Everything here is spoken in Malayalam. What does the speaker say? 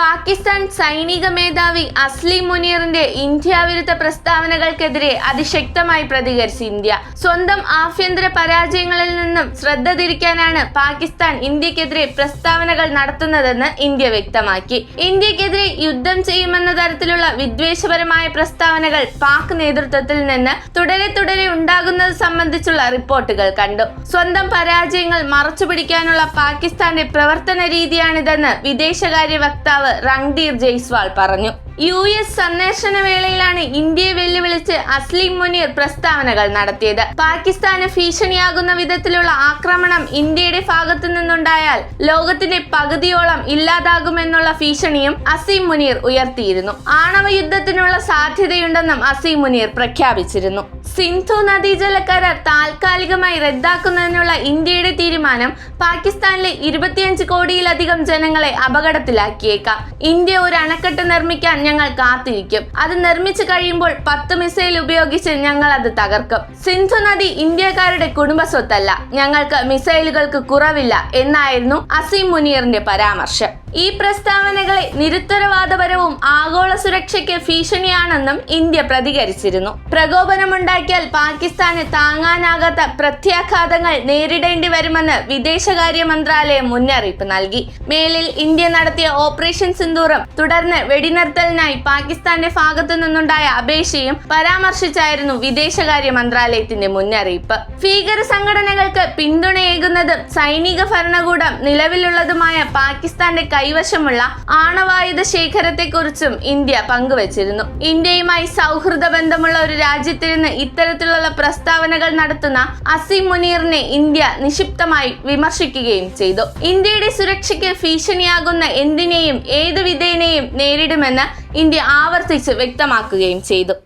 പാകിസ്ഥാൻ സൈനിക മേധാവി അസ്ലി മുനീറിന്റെ ഇന്ത്യ വിരുദ്ധ പ്രസ്താവനകൾക്കെതിരെ അതിശക്തമായി പ്രതികരിച്ച് ഇന്ത്യ. സ്വന്തം ആഭ്യന്തര പരാജയങ്ങളിൽ നിന്നും ശ്രദ്ധ തിരിക്കാനാണ് പാകിസ്ഥാൻ ഇന്ത്യക്കെതിരെ പ്രസ്താവനകൾ നടത്തുന്നതെന്ന് ഇന്ത്യ വ്യക്തമാക്കി. ഇന്ത്യക്കെതിരെ യുദ്ധം ചെയ്യുമെന്ന തരത്തിലുള്ള വിദ്വേഷപരമായ പ്രസ്താവനകൾ പാക് നേതൃത്വത്തിൽ നിന്ന് തുടരെ തുടരെ ഉണ്ടാകുന്നത് സംബന്ധിച്ചുള്ള റിപ്പോർട്ടുകൾ കണ്ടു. സ്വന്തം പരാജയങ്ങൾ മറച്ചുപിടിക്കാനുള്ള പാകിസ്ഥാന്റെ പ്രവർത്തന രീതിയാണിതെന്ന് വിദേശകാര്യ വക്താവ് റൺധീർ ജയ്സ്വാൾ പറഞ്ഞു. യു എസ് സന്ദർശന വേളയിലാണ് ഇന്ത്യയെ വെല്ലുവിളിച്ച് അസ്ലിം മുനീർ പ്രസ്താവനകൾ നടത്തിയത്. പാകിസ്ഥാന് ഭീഷണിയാകുന്ന വിധത്തിലുള്ള ആക്രമണം ഇന്ത്യയുടെ ഭാഗത്തു നിന്നുണ്ടായാൽ ലോകത്തിന്റെ പകുതിയോളം ഇല്ലാതാകുമെന്നുള്ള ഭീഷണിയും അസീം മുനീർ ഉയർത്തിയിരുന്നു. ആണവ യുദ്ധത്തിനുള്ള സാധ്യതയുണ്ടെന്നും അസീം മുനീർ പ്രഖ്യാപിച്ചിരുന്നു. സിന്ധു നദീജല കരാർ താൽക്കാലികമായി റദ്ദാക്കുന്നതിനുള്ള ഇന്ത്യയുടെ തീരുമാനം പാകിസ്ഥാനിലെ ഇരുപത്തിയഞ്ച് കോടിയിലധികം ജനങ്ങളെ അപകടത്തിലാക്കിയേക്കാം. ഇന്ത്യ ഒരു അണക്കെട്ട് നിർമ്മിക്കാൻ ഞങ്ങൾ കാത്തിരിക്കും. അത് നിർമ്മിച്ചു കഴിയുമ്പോൾ പത്ത് മിസൈൽ ഉപയോഗിച്ച് ഞങ്ങൾ അത് തകർക്കും. സിന്ധു നദി ഇന്ത്യക്കാരുടെ കുടുംബ സ്വത്തല്ല ഞങ്ങൾക്ക് മിസൈലുകൾക്ക് കുറവില്ല എന്നായിരുന്നു അസീം മുനീറിന്റെ പരാമർശം. ഈ പ്രസ്താവനകളെ നിരുത്തരവാദപരവും ആഗോള സുരക്ഷയ്ക്ക് ഭീഷണിയാണെന്നും ഇന്ത്യ പ്രതികരിച്ചിരുന്നു. പ്രകോപനമുണ്ടാക്കിയാൽ പാകിസ്ഥാന് താങ്ങാനാകാത്ത പ്രത്യാഘാതങ്ങൾ നേരിടേണ്ടി വരുമെന്ന് വിദേശകാര്യ മന്ത്രാലയം മുന്നറിയിപ്പ് നൽകി. മേലിൽ ഇന്ത്യ നടത്തിയ ഓപ്പറേഷൻ സിന്ദൂറും തുടർന്ന് വെടിനിർത്തലിനായി പാകിസ്ഥാന്റെ ഭാഗത്തു നിന്നുണ്ടായ അപേക്ഷയും പരാമർശിച്ചായിരുന്നു വിദേശകാര്യ മന്ത്രാലയത്തിന്റെ മുന്നറിയിപ്പ്. ഭീകര സംഘടനകൾക്ക് പിന്തുണയേകുന്നതും സൈനിക ഭരണകൂടം നിലവിലുള്ളതുമായ പാകിസ്ഥാന്റെ കൈവശമുള്ള ആണവായുധ ശേഖരത്തെക്കുറിച്ചും ഇന്ത്യ പങ്കുവച്ചിരുന്നു. ഇന്ത്യയുമായി സൗഹൃദ ബന്ധമുള്ള ഒരു രാജ്യത്തിരുന്ന് ഇത്തരത്തിലുള്ള പ്രസ്താവനകൾ നടത്തുന്ന അസീം മുനീറിനെ ഇന്ത്യ നിക്ഷിപ്തമായി വിമർശിക്കുകയും ചെയ്തു. ഇന്ത്യയുടെ സുരക്ഷയ്ക്ക് ഭീഷണിയാകുന്ന എന്തിനേയും ഏത് വിധേനയും നേരിടുമെന്ന് ഇന്ത്യ ആവർത്തിച്ച് വ്യക്തമാക്കുകയും ചെയ്തു.